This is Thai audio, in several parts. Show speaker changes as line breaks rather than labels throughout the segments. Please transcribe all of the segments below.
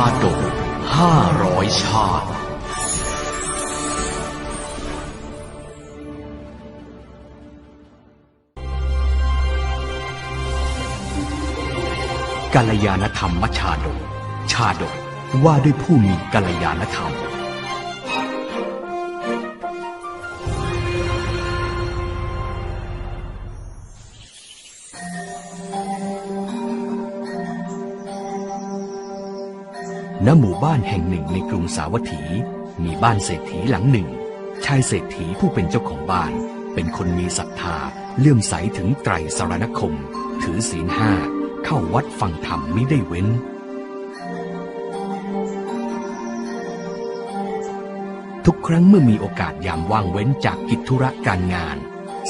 าดกห้าร้อยชาติ กัลยาณธรรมชาดก ชาดกว่าด้วยผู้มีกัลยาณธรรม ณหมู่บ้านแห่งหนึ่งในกรุงสาวัตถี มีบ้านเศรษฐีหลังหนึ่ง ชายเศรษฐีผู้เป็นเจ้าของบ้าน เป็นคนมีศรัทธาเลื่อมใสถึงไตรสารณคม ถือศีลห้า เข้าวัดฟังธรรมมิได้เว้น ทุกครั้งเมื่อมีโอกาสยามว่างเว้นจากกิจธุระการงาน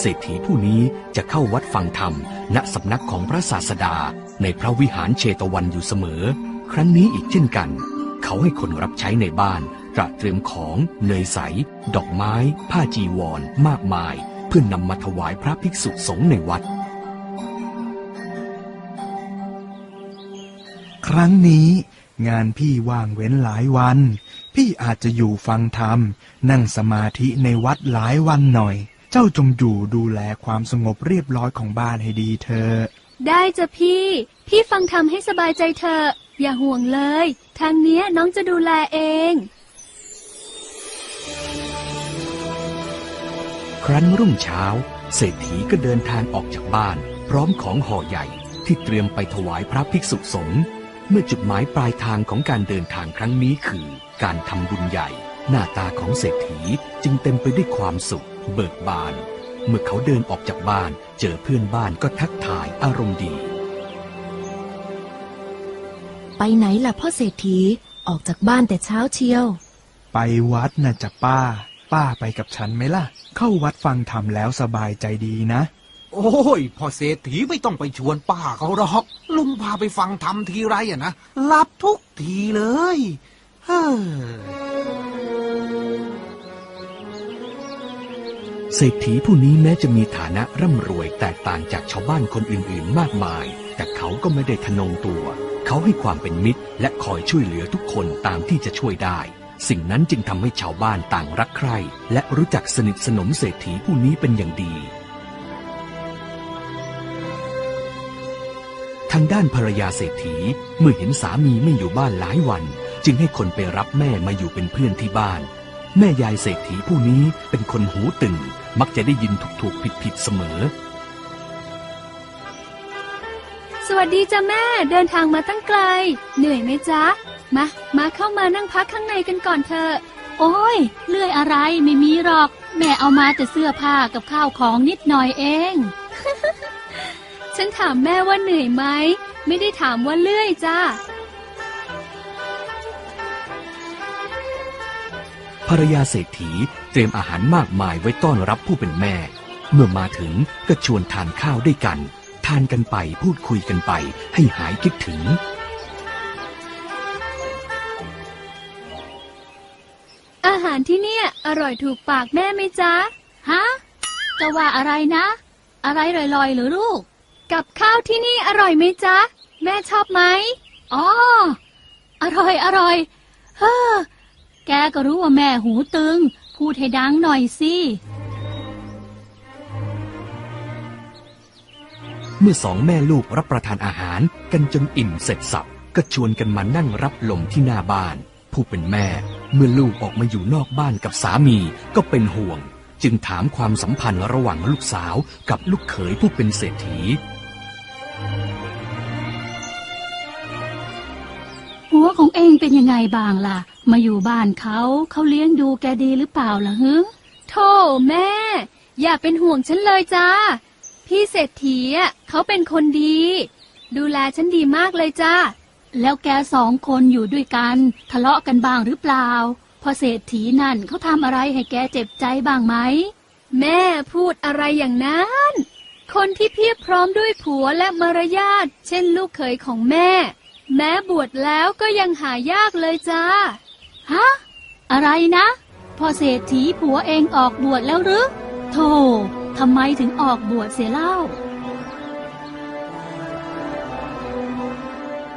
เศรษฐีผู้นี้จะเข้าวัดฟังธรรม ณสำนักของพระศาสดาในพระวิหารเชตวันอยู่เสมอ ครั้งนี้อีกเช่นกัน เขาให้คนรับใช้ในบ้านตระเตรียมของเนยใส ดอกไม้ ผ้าจีวร มากมาย เพื่อนนำมาถวายพระภิกษุสงฆ์ในวัด
ครั้งนี้งานพี่ว่างเว้นหลายวัน พี่อาจจะอยู่ฟังธรรม นั่งสมาธิในวัดหลายวันหน่อย เจ้าจงอยู่ดูแลความสงบเรียบร้อยของบ้านให้ดีเถอะ
ได้จ้ะพี่ พี่ฟังทำให้สบายใจเถอะ อย่าห่วงเลย ทางเนี้ยน้องจะดูแลเอง
ครั้นรุ่งเช้า เศรษฐีก็เดินทางออกจากบ้าน พร้อมของห่อใหญ่ที่เตรียมไปถวายพระภิกษุสงฆ์เมื่อจุดหมายปลายทางของการเดินทางครั้งนี้คือ การทำบุญใหญ่ หน้าตาของเศรษฐีจึงเต็มไปด้วยความสุข เบิกบาน เมื่อเขาเดินออกจากบ้าน เจอเพื่อนบ้านก็ทักทายอารมณ์ดี
ไปไหนล่ะพ่อเศรษฐีออกจากบ้านแต่เช้าเชียว
ไปวัดน่ะจะป้า ป้าไปกับฉันไหมล่ะ เข้าวัดฟังธรรมแล้วสบายใจดีนะ
โอ้ยพ่อเศรษฐีไม่ต้องไปชวนป้าเขาหรอก ลุงพาไปฟังทำทีไรอะนะหลับทุกทีเลยเฮ้อ
เศรษฐีผู้นี้แม้จะมีฐานะร่ำรวยแตกต่างจากชาวบ้านคนอื่นๆ มากมาย แต่เขาก็ไม่ได้ทะนงตัว เขาให้ความเป็นมิตรและคอยช่วยเหลือทุกคนตามที่จะช่วยได้ สิ่งนั้นจึงทำให้ชาวบ้านต่างรักใคร่และรู้จักสนิทสนมเศรษฐีผู้นี้เป็นอย่างดี ทางด้านภรรยาเศรษฐีเมื่อเห็นสามีไม่อยู่บ้านหลายวัน จึงให้คนไปรับแม่มาอยู่เป็นเพื่อนที่บ้าน แม่ยายเศรษฐีผู้นี้เป็นคนหูตึงมักจะได้ยินถูกๆผิดๆเสมอ
วัสดีจ้ะแม่ เดินทางมาตั้งไกล เหนื่อยไหมจ๊ะ มา มาเข้ามานั่งพักข้างในกันก่อนเถอะ
โอ้ยเลื่อยอะไรไม่มีหรอก แม่เอามาแต่เสื้อผ้ากับข้าวของนิดหน่อยเอง
ฉันถามแม่ว่าเหนื่อยไหม ไม่ได้ถามว่าเลื่อยจ้า
ภรรยาเศรษฐีเตรียมอาหารมากมายไว้ต้อนรับผู้เป็นแม่ เมื่อมาถึงก็ชวนทานข้าวด้วยกัน ทานกันไปพูดคุยกันไป ให้หายคิดถึง
อาหารที่เนี่ยอร่อยถูกปากแม่ไหมจ๊ะ
ฮะ จะว่าอะไรนะ อะไรลอยๆหรือลูก
กับข้าวที่นี่อร่อยไหมจ๊ะ แม่ชอบไหม
อ๋อ อร่อยอร่อยเฮ้อแกก็รู้ว่าแม่หูตึง พูดให้ดังหน่อยสิ
มื่อสองแม่ลูกรับประทานอาหารกันจนอิ่มเสร็จสับก็ชวนกันมานั่งรับลมที่หน้าบ้าน ผู้เป็นแม่ เมื่อลูกออกมาอยู่นอกบ้านกับสามีก็เป็นห่วง จึงถามความสัมพันธ์ระหว่างลูกสาวกับลูกเขยผู้เป็นเศรษฐี
หัวของเองเป็นยังไงบ้างล่ะ มาอยู่บ้านเขาเขาเลี้ยงดูแกดีหรือเปล่าล่ะฮึ
โธ่แม่ อย่าเป็นห่วงฉันเลยจ้า พี่เศรษฐีอะเขาเป็นคนดี ดูแลฉันดีมากเลยจ้า
แล้วแกสองคนอยู่ด้วยกัน ทะเลาะกันบ้างหรือเปล่า พอเศรษฐีนั่นเขาทำอะไรให้แกเจ็บใจบ้างไหม
แม่พูดอะไรอย่างนั้น คนที่เพียบพร้อมด้วยผัวและมารยาทเช่นลูกเขยของแม่ แม้บวชแล้วก็ยังหายากเลยจ้า
ฮะอะไรนะ พอเศรษฐีผัวเองออกบวชแล้วหรือโธ่ ทำไมถึงออกบวชเสียเล่า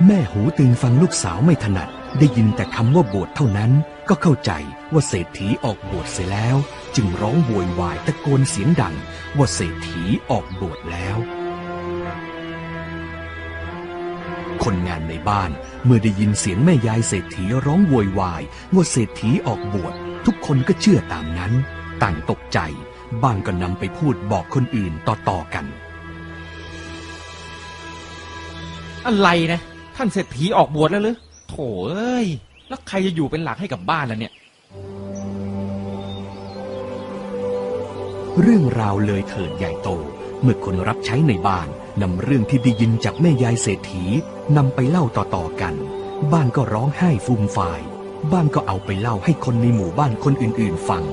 แม่หูตึงฟังลูกสาวไม่ถนัด ได้ยินแต่คำว่าบวชเท่านั้น ก็เข้าใจว่าเศรษฐีออกบวชเสียแล้ว จึงร้องโวยวายตะโกนเสียงดัง ว่าเศรษฐีออกบวชแล้ว คนงานในบ้านเมื่อได้ยินเสียงแม่ยายเศรษฐีร้องโวยวายว่าเศรษฐีออกบวชทุกคนก็เชื่อตามนั้น ต่างตกใจ บ้างก็นำไปพูดบอกคนอื่นต่อๆกัน
อะไรนะ ท่านเศรษฐีออกบวชแล้วหรือโถเอ้ย แล้วใครจะอยู่เป็นหลักให้กับบ้านล่ะเนี่ย
เรื่องราวเลยเถิดใหญ่โต เมื่อคนรับใช้ในบ้านนำเรื่องที่ได้ยินจากแม่ยายเศรษฐีนำไปเล่าต่อๆกัน บ้านก็ร้องไห้ฟูมฟาย บ้านก็เอาไปเล่าให้คนในหมู่บ้านคนอื่นๆฟัง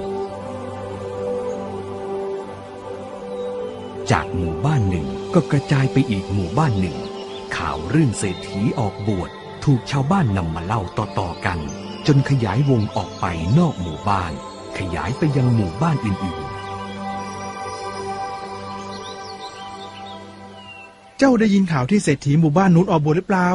จากหมู่บ้านหนึ่งก็กระจายไปอีกหมู่บ้านหนึ่ง ข่าวเรื่องเศรษฐีออกบวชถูกชาวบ้านนำมาเล่าต่อๆกัน จนขยายวงออกไปนอกหมู่บ้าน ขยายไปยังหมู่บ้านอื่นๆ
เจ้าได้ยินข่าวที่เศรษฐีหมู่บ้านนู้นออกบวชหรือเปล่า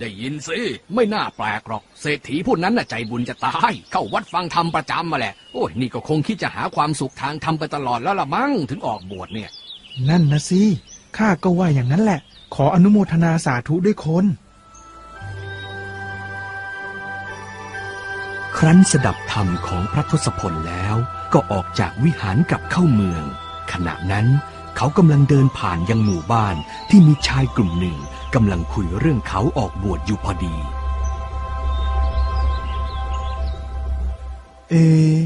ได้ยินสิ ไม่น่าแปลกหรอก เศรษฐีผู้นั้นน่ะใจบุญจะตาย เข้าวัดฟังธรรมประจำมาแหละ โอ้ยนี่ก็คงคิดจะหาความสุขทางธรรมไปตลอดแล้วละมั้งถึงออกบวชเนี่ย
นั่นนะสิข้าก็ว่าอย่างนั้นแหละ ขออนุโมทนาสาธุด้วยคน
ครั้นสดับธรรมของพระทศพลแล้วก็ออกจากวิหารกลับเข้าเมือง ขณะนั้นเขากำลังเดินผ่านยังหมู่บ้านที่มีชายกลุ่มหนึ่งกำลังคุยเรื่องเขาออกบวชอยู่พอดี
เอะ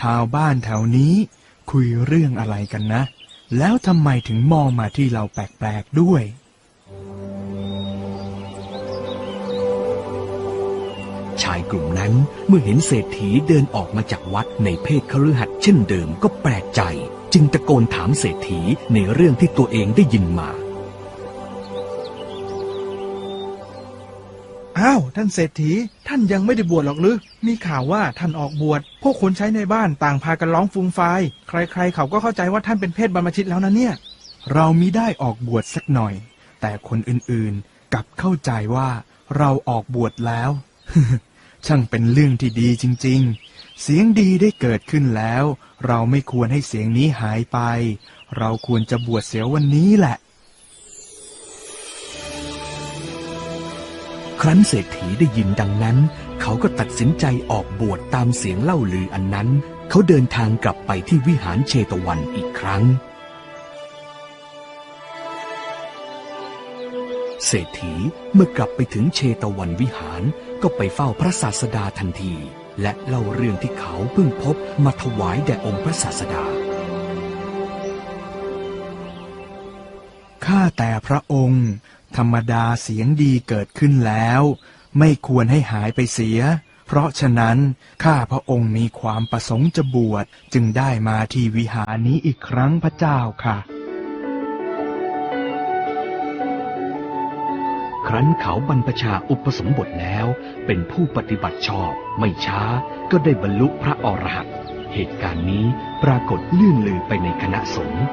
ชาวบ้านแถวนี้คุยเรื่องอะไรกันนะ แล้วทำไมถึงมองมาที่เราแปลกๆด้วย
ชายกลุ่มนั้นเมื่อเห็นเศรษฐีเดินออกมาจากวัดในเพศคฤหัสถ์เช่นเดิมก็แปลกใจ จึงตะโกนถามเศรษฐีในเรื่องที่ตัวเองได้ยินมา
อ้าวท่านเศรษฐี ท่านยังไม่ได้บวชหรอกหรือ มีข่าวว่าท่านออกบวช พวกคนใช้ในบ้านต่างพากันร้องฟูมฟาย ใครๆ เขาก็เข้าใจว่าท่านเป็นเพศบรรพชิตแล้วนะเนี่ย เรามิได้ออกบวชสักหน่อย แต่คนอื่นๆ กลับเข้าใจว่าเราออกบวชแล้ว ช่างเป็นเรื่องที่ดีจริง ๆ เสียงดีได้เกิดขึ้นแล้ว เราไม่ควรให้เสียงนี้หายไป เราควรจะบวชเสียวันนี้แหละ
ครั้นเศรษฐีได้ยินดังนั้น เขาก็ตัดสินใจออกบวชตามเสียงเล่าลืออันนั้น เขาเดินทางกลับไปที่วิหารเชตวันอีกครั้ง เศรษฐีเมื่อกลับไปถึงเชตวันวิหารก็ไปเฝ้าพระศาสดาทันที และเล่าเรื่องที่เขาเพิ่งพบมาถวายแด่องค์พระศาสดา
ข้าแต่พระองค์ ธรรมดาเสียงดีเกิดขึ้นแล้ว ไม่ควรให้หายไปเสีย เพราะฉะนั้น ข้าพระองค์มีความประสงค์จะบวชจึงได้มาที่วิหารนี้อีกครั้งพระเจ้าค่ะ
ครั้นเขาบรรพชาอุปสมบทแล้ว เป็นผู้ปฏิบัติชอบ ไม่ช้าก็ได้บรรลุพระอรหันต์เหตุการณ์นี้ปรากฏลื่นลือไปในคณะสงฆ์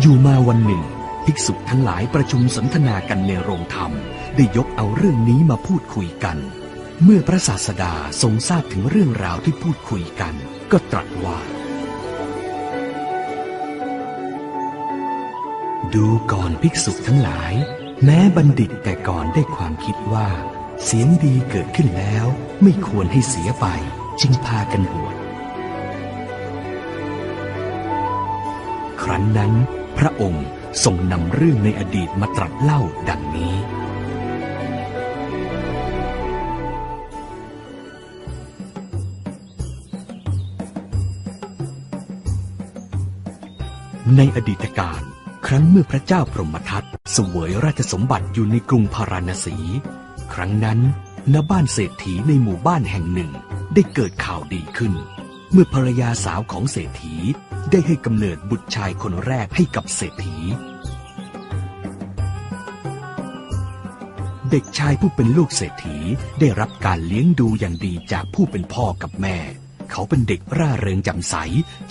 อยู่มาวันหนึ่ง ภิกษุทั้งหลายประชุมสนทนากันในโรงธรรม ได้ยกเอาเรื่องนี้มาพูดคุยกัน เมื่อพระศาสดาทรงทราบถึงเรื่องราวที่พูดคุยกัน ก็ตรัสว่า ดูก่อนภิกษุทั้งหลาย แม้บัณฑิตแต่ก่อนได้ความคิดว่า เสียงดีเกิดขึ้นแล้ว ไม่ควรให้เสียไปจึงพากันบวชครั้นนั้น พระองค์ทรงนำเรื่องในอดีตมาตรัสเล่าดังนี้ ในอดีตการครั้งเมื่อพระเจ้าพรหมทัตเสวยราชสมบัติอยู่ในกรุงพาราณสี ครั้งนั้นณบ้านเศรษฐีในหมู่บ้านแห่งหนึ่งได้เกิดข่าวดีขึ้น เมื่อภรรยาสาวของเศรษฐี ได้ให้กำเนิดบุตรชายคนแรกให้กับเศรษฐี เด็กชายผู้เป็นลูกเศรษฐีได้รับการเลี้ยงดูอย่างดีจากผู้เป็นพ่อกับแม่ เขาเป็นเด็กร่าเริงจำใส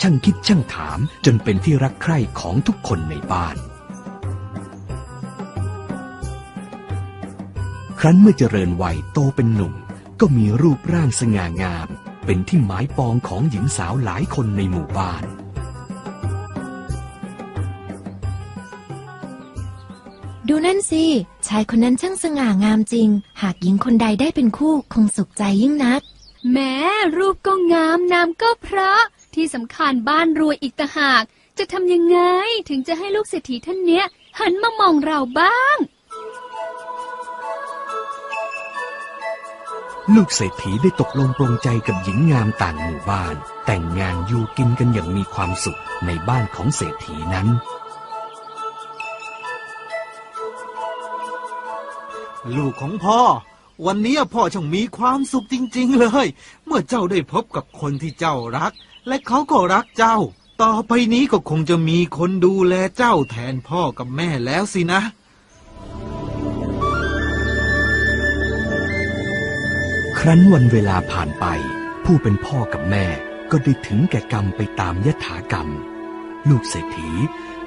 ช่างคิดช่างถามจนเป็นที่รักใคร่ของทุกคนในบ้าน ครั้นเมื่อเจริญวัยโตเป็นหนุ่ม ก็มีรูปร่างสง่างาม เป็นที่หมายปองของหญิงสาวหลายคนในหมู่บ้าน
ดูนั่นสิ ชายคนนั้นช่างสง่างามจริง หากหญิงคนใดได้เป็นคู่คงสุขใจยิ่งนัก
แม้รูปก็งามนามก็เพราะที่สำคัญบ้านรวยอีกต่างหาก จะทำยังไงถึงจะให้ลูกเศรษฐีท่านเนี้ย หันมามองเราบ้าง
ลูกเศรษฐีได้ตกลงปรงใจกับหญิงงามต่างหมู่บ้าน แต่งงานอยู่กินกันอย่างมีความสุขในบ้านของเศรษฐีนั้น
ลูกของพ่อ วันนี้พ่อช่างมีความสุขจริง ๆ เลย เมื่อเจ้าได้พบกับคนที่เจ้ารัก และเขาก็รักเจ้า ต่อไปนี้ก็คงจะมีคนดูแลเจ้าแทนพ่อกับแม่แล้วสินะ
ครั้นวันเวลาผ่านไป ผู้เป็นพ่อกับแม่ก็ได้ถึงแก่กรรมไปตามยถากรรม ลูกเศรษฐี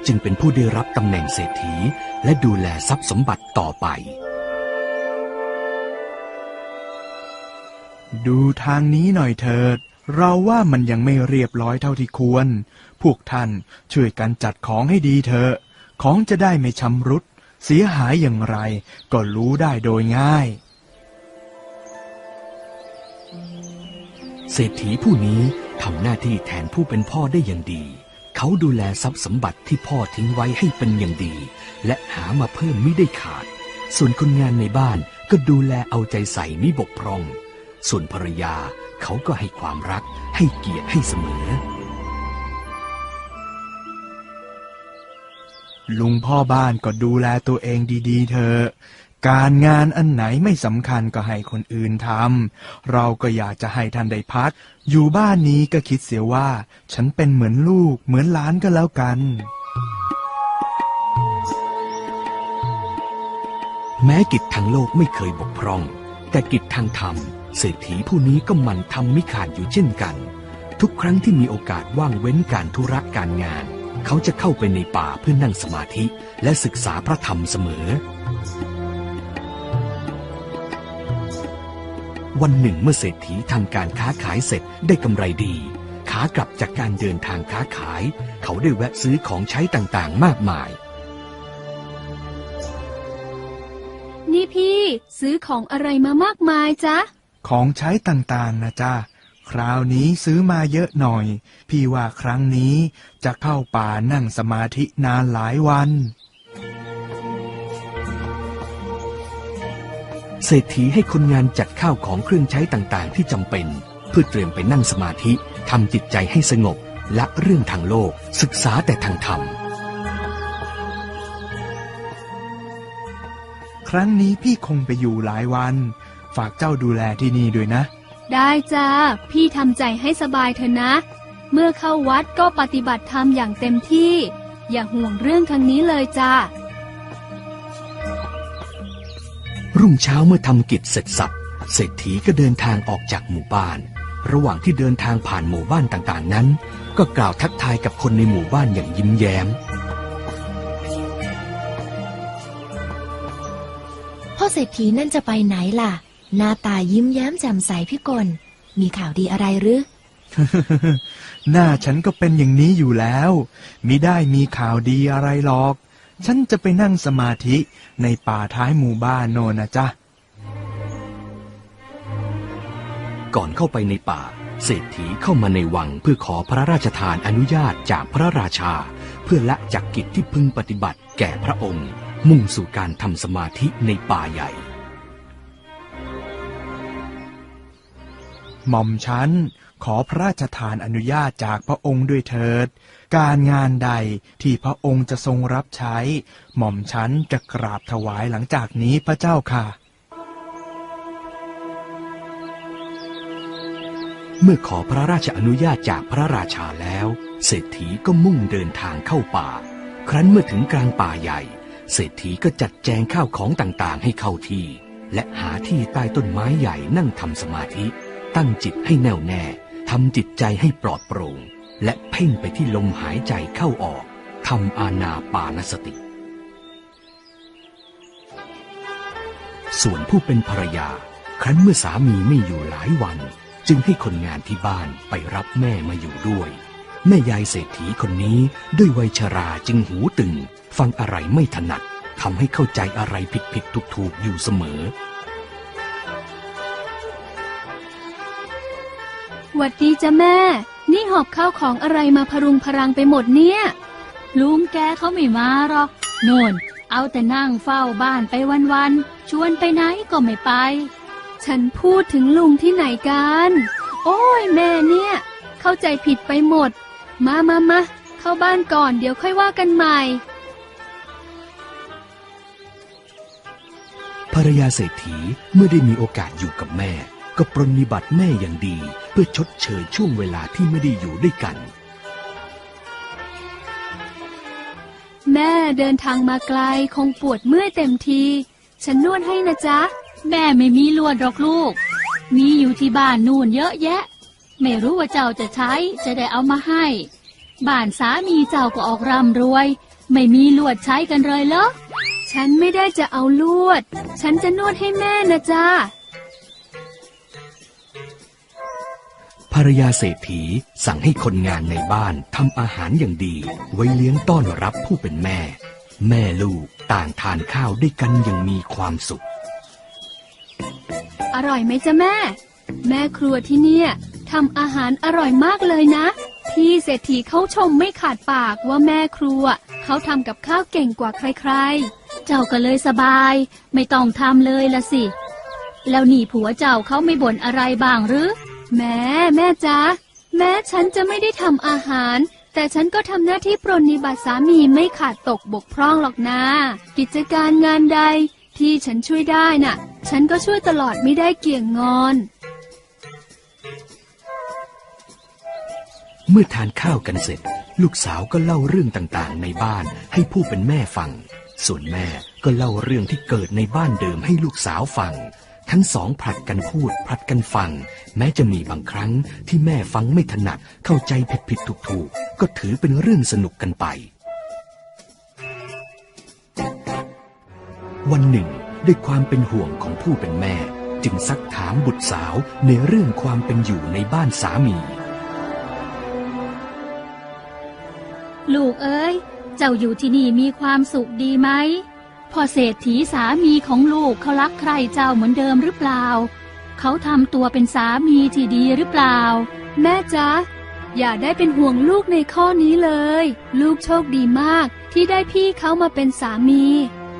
จึงเป็นผู้ได้รับตำแหน่งเศรษฐีและดูแลทรัพย์สมบัติต่อไป
ดูทางนี้หน่อยเถิด เราว่ามันยังไม่เรียบร้อยเท่าที่ควร พวกท่านช่วยกันจัดของให้ดีเถอะ ของจะได้ไม่ชำรุด เสียหายอย่างไร ก็รู้ได้โดยง่าย
เศรษฐีผู้นี้ทำหน้าที่แทนผู้เป็นพ่อได้อย่างดี เขาดูแลทรัพย์สมบัติที่พ่อทิ้งไว้ให้เป็นอย่างดี และหามาเพิ่มไม่ได้ขาด ส่วนคนงานในบ้านก็ดูแลเอาใจใส่มิบกพร่อง ส่วนภรรยาเขาก็ให้ความรักให้เกียรติให้เสมอ
ลุงพ่อบ้านก็ดูแลตัวเองดีๆเถอะการงานอันไหนไม่สำคัญก็ให้คนอื่นทำ เราก็อยากจะให้ท่านได้พัก อยู่บ้านนี้ก็คิดเสียว่า ฉันเป็นเหมือนลูกเหมือนหลานก็แล้วกัน
แม้กิจทางโลกไม่เคยบกพร่อง แต่กิจทางธรรมเศรษฐีผู้นี้ก็มันทำมิขาดอยู่เช่นกัน ทุกครั้งที่มีโอกาสว่างเว้นการธุระการงาน เขาจะเข้าไปในป่าเพื่อนั่งสมาธิและศึกษาพระธรรมเสมอ วันหนึ่งเมื่อเศรษฐีทำการค้าขายเสร็จได้กำไรดี ขากลับจากการเดินทางค้าขาย เขาได้แวะซื้อของใช้ต่างๆ มากมาย
นี่พี่ ซื้อของอะไรมามากมายจ๊ะ
ของใช้ต่างๆนะจ๊ะคราวนี้ซื้อมาเยอะหน่อย พี่ว่าครั้งนี้จะเข้าป่านั่งสมาธินานหลายวัน
เศรษฐีให้คนงานจัดข้าวของเครื่องใช้ต่างๆ ที่จำเป็น เพื่อเตรียมไปนั่งสมาธิทำจิตใจให้สงบ ละเรื่องทางโลก ศึกษาแต่ทางธรรม
ครั้งนี้พี่คงไปอยู่หลายวัน ฝากเจ้าดูแลที่นี่ด้วยนะ
ได้จ้า พี่ทำใจให้สบายเถอะนะ เมื่อเข้าวัดก็ปฏิบัติธรรมอย่างเต็มที่ อย่าห่วงเรื่องทางนี้เลยจ้า
รุ่งเช้าเมื่อทำกิจเสร็จสับเศรษฐีก็เดินทางออกจากหมู่บ้าน ระหว่างที่เดินทางผ่านหมู่บ้านต่างๆนั้น ก็กล่าวทักทายกับคนในหมู่บ้านอย่างยิ้มแย้ม
พ่อเศรษฐีนั่นจะไปไหนล่ะ หน้าตายิ้มแย้มแจ่มใสพี่กลมีข่าวดีอะไรหรือ
หน้าฉันก็เป็นอย่างนี้อยู่แล้วมิได้มีข่าวดีอะไรหรอก ฉันจะไปนั่งสมาธิในป่าท้ายหมู่บ้านโน่นนะจ๊ะ
ก่อนเข้าไปในป่า เศรษฐีเข้ามาในวังเพื่อขอพระราชทานอนุญาตจากพระราชา เพื่อละจากกิจที่พึงปฏิบัติแก่พระองค์ มุ่งสู่การทำสมาธิในป่าใหญ่
หม่อมฉันขอพระราชทานอนุญาตจากพระองค์ด้วยเถิด การงานใดที่พระองค์จะทรงรับใช้ หม่อมฉันจะกราบถวายหลังจากนี้พระเจ้าค่ะ
เมื่อขอพระราชอนุญาตจากพระราชาแล้ว เศรษฐีก็มุ่งเดินทางเข้าป่า ครั้นเมื่อถึงกลางป่าใหญ่ เศรษฐีก็จัดแจงข้าวของต่างๆ ให้เข้าที่ และหาที่ใต้ต้นไม้ใหญ่นั่งทำสมาธิ ตั้งจิตให้แน่วแน่ทำจิตใจให้ปลอดโปร่ง และเพ่งไปที่ลมหายใจเข้าออกทำอานาปานสติ ส่วนผู้เป็นภรรยา ครั้นเมื่อสามีไม่อยู่หลายวัน จึงให้คนงานที่บ้านไปรับแม่มาอยู่ด้วย แม่ยายเศรษฐีคนนี้ด้วยวัยชราจึงหูตึง ฟังอะไรไม่ถนัดทำให้เข้าใจอะไรผิดผิดถูกถูกอยู่เสมอ
หวัดดีจ้ะแม่ นี่หอบข้าวของอะไรมาพรุงพรังไปหมดเนี่ย
ลุงแกเขาไม่มาหรอก โน่น เอาแต่นั่งเฝ้าบ้านไปวันๆ ชวนไปไหนก็ไม่ไป
ฉันพูดถึงลุงที่ไหนกัน โอ้ยแม่เนี่ย เข้าใจผิดไปหมด มามามาเข้าบ้านก่อนเดี๋ยวค่อยว่ากันใหม่
ภรรยาเศรษฐีเมื่อได้มีโอกาสอยู่กับแม่ ก็ปรนนิบัติแม่อย่างดี เพื่อชดเชยช่วงเวลาที่ไม่ได้อยู่ด้วยกัน
แม่เดินทางมาไกลคงปวดเมื่อยเต็มที ฉันนวดให้นะจ๊ะ
แม่ไม่มีลวดหรอกลูก มีอยู่ที่บ้านนู่นเยอะแยะ ไม่รู้ว่าเจ้าจะใช้จะได้เอามาให้บ้านสามีเจ้าก็ออกร่ำรวย ไม่มีลวดใช้กันเลยเหรอ
ฉันไม่ได้จะเอาลวด ฉันจะนวดให้แม่นะจ๊ะ
ภรรยาเศรษฐีสั่งให้คนงานในบ้านทำอาหารอย่างดี ไว้เลี้ยงต้อนรับผู้เป็นแม่ แม่ลูกต่างทานข้าวด้วยกันอย่างมีความสุข
อร่อยไหมจ๊ะแม่ แม่ครัวที่เนี่ย ทำอาหารอร่อยมากเลยนะ พี่เศรษฐีเขาชมไม่ขาดปากว่าแม่ครัวเขาทำกับข้าวเก่งกว่าใครๆ
เจ้าก็เลยสบาย ไม่ต้องทำเลยละสิ แล้วนี่ผัวเจ้าเขาไม่บ่นอะไรบ้างหรือ
แม่แม่จ๊ะแม้ฉันจะไม่ได้ทำอาหาร แต่ฉันก็ทำหน้าที่ปรนนิบัติสามีไม่ขาดตกบกพร่องหรอกนะกิจการงานใดที่ฉันช่วยได้น่ะ ฉันก็ช่วยตลอดไม่ได้เกี่ยงงอน
เมื่อทานข้าวกันเสร็จ ลูกสาวก็เล่าเรื่องต่างๆ ในบ้านให้ผู้เป็นแม่ฟัง ส่วนแม่ก็เล่าเรื่องที่เกิดในบ้านเดิมให้ลูกสาวฟัง ทั้งสองผลัดกันพูดผลัดกันฟัง แม้จะมีบางครั้งที่แม่ฟังไม่ถนัดเข้าใจผิดผิดถูกถูกก็ถือเป็นเรื่องสนุกกันไป วันหนึ่ง ด้วยความเป็นห่วงของผู้เป็นแม่ จึงซักถามบุตรสาวในเรื่องความเป็นอยู่ในบ้านสามี
ลูกเอ้ย เจ้าอยู่ที่นี่มีความสุขดีไหมพ่อเศรษฐีสามีของลูกเขารักใครเจ้าเหมือนเดิมหรือเปล่า เขาทำตัวเป็นสามีที่ดีหรือเปล่า
แม่จ๊ะ อย่าได้เป็นห่วงลูกในข้อนี้เลย ลูกโชคดีมากที่ได้พี่เขามาเป็นสามี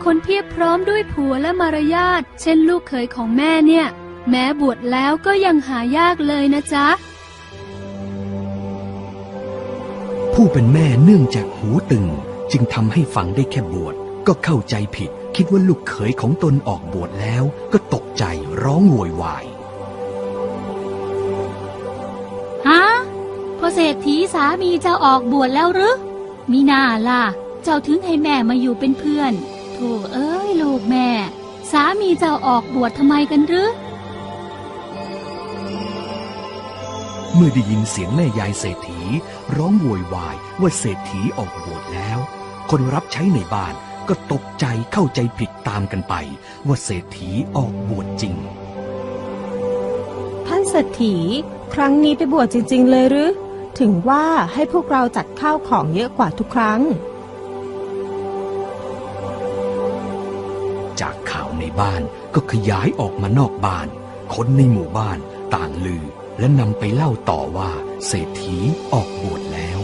คนเพียบพร้อมด้วยผัวและมารยาทเช่นลูกเขยของแม่เนี่ย แม้บวชแล้วก็ยังหายากเลยนะจ๊ะ
ผู้เป็นแม่เนื่องจากหูตึง จึงทำให้ฟังได้แค่บวชก็เข้าใจผิด คิดว่าลูกเขยของตนออกบวชแล้ว ก็ตกใจร้องโวยวาย
ฮะพอเศรษฐีสามีเจ้าออกบวชแล้วหรือมีนาล่ะ เจ้าถึงให้แม่มาอยู่เป็นเพื่อนโธ่เอ้ยลูกแม่ สามีเจ้าออกบวชทำไมกันหรือ
มื่อได้ยินเสียงแม่ยายเศรษฐี ร้องโวยวายว่าเศรษฐีออกบวชแล้ว คนรับใช้ในบ้านก็ตกใจเข้าใจผิดตามกันไป ว่าเศรษฐีออกบวชจริง
ท่านเศรษฐี ครั้งนี้ไปบวชจริง ๆ เลยหรือ ถึงว่าให้พวกเราจัดข้าวของเยอะกว่าทุกครั้ง
จากข่าวในบ้านก็ขยายออกมานอกบ้าน คนในหมู่บ้านต่างลือ และนำไปเล่าต่อว่าเศรษฐีออกบวชแล้ว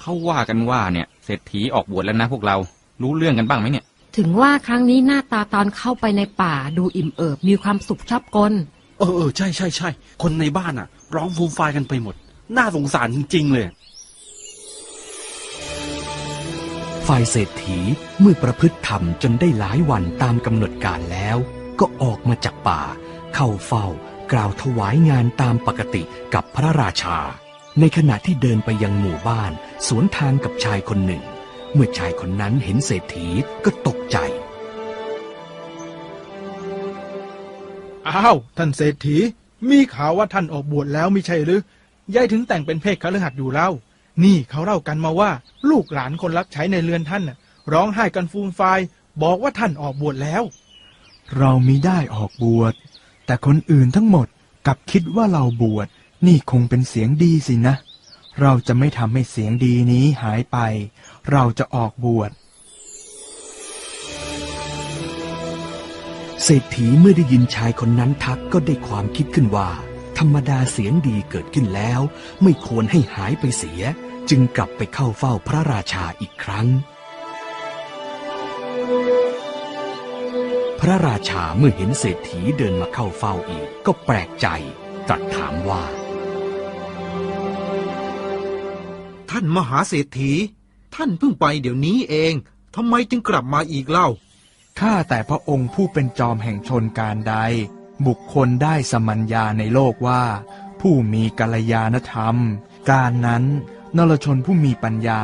เขาว่ากันว่าเนี่ยเศรษฐีออกบวชแล้วนะพวกเรา รู้เรื่องกันบ้างไหมเนี่ย
ถึงว่าครั้งนี้หน้าตาตอนเข้าไปในป่าดูอิ่มเอิบมีความสุขชอบกล
เออเออใช่ใช่ใช่คนในบ้านอะ ร้องฟูมฟายกันไปหมด น่าสงสารจริง ๆ เลย
ฝ่ายเศรษฐีเมื่อประพฤติธรรมจนได้หลายวันตามกำหนดการแล้ว ก็ออกมาจากป่า เข้าเฝ้ากล่าวถวายงานตามปกติกับพระราชา ในขณะที่เดินไปยังหมู่บ้าน สวนทางกับชายคนหนึ่ง เมื่อชายคนนั้นเห็นเศรษฐีก็ตกใจ
อ้าว ท่านเศรษฐี มีข่าวว่าท่านออกบวชแล้วไม่ใช่หรือยายถึงแต่งเป็นเพศคฤหัสถ์อยู่เล่า นี่เขาเล่ากันมาว่า ลูกหลานคนรับใช้ในเรือนท่านน่ะ ร้องไห้กันฟูมฟาย
บอกว่าท่านออกบวชแล้ว
เรามิได้ออกบวช แต่คนอื่นทั้งหมดกลับคิดว่าเราบวชนี่คงเป็นเสียงดีสินะ เราจะไม่ทำให้เสียงดีนี้หายไป เราจะออกบวช
เศรษฐีเมื่อได้ยินชายคนนั้นทักก็ได้ความคิดขึ้นว่า ธรรมดาเสียงดีเกิดขึ้นแล้ว ไม่ควรให้หายไปเสีย จึงกลับไปเข้าเฝ้าพระราชาอีกครั้ง พระราชาเมื่อเห็นเศรษฐีเดินมาเข้าเฝ้าอีก ก็แปลกใจตรัสถามว่า
ท่านมหาเศรษฐี ท่านเพิ่งไปเดี๋ยวนี้เองทำไมจึงกลับมาอีกเล่า
ข้าแต่พระองค์ผู้เป็นจอมแห่งชนการใด บุคคลได้สมัญญาในโลกว่า ผู้มีกัลยาณธรรม การนั้น นรชนผู้มีปัญญา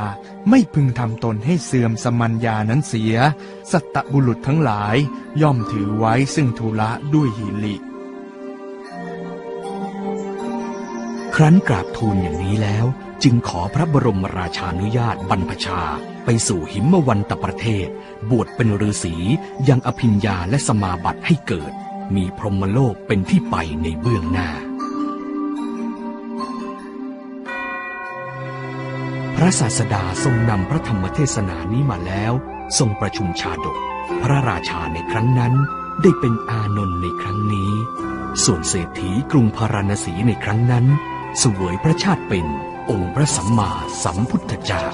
ไม่พึงทำตนให้เสื่อมสมัญญานั้นเสีย สัตตบุรุษทั้งหลายย่อมถือไว้ซึ่งทุละด้วยหิริ
ครั้นกราบทูลอย่างนี้แล้ว จึงขอพระบรมราชานุญาตบรรพชา ไปสู่หิมวันตประเทศ บวชเป็นฤาษียังอภิญญาและสมาบัติให้เกิด มีพรหมโลกเป็นที่ไปในเบื้องหน้า ระศาสดาทรงนำพระธรรมเทศนานี้มาแล้ว ทรงประชุมชาดก พระราชาในครั้งนั้น ได้เป็นอานนท์ในครั้งนี้ ส่วนเศรษฐีกรุงพาราณสีในครั้งนั้นเสวยพระชาติเป็นองค์พระสัมมาสัมพุทธเจ้า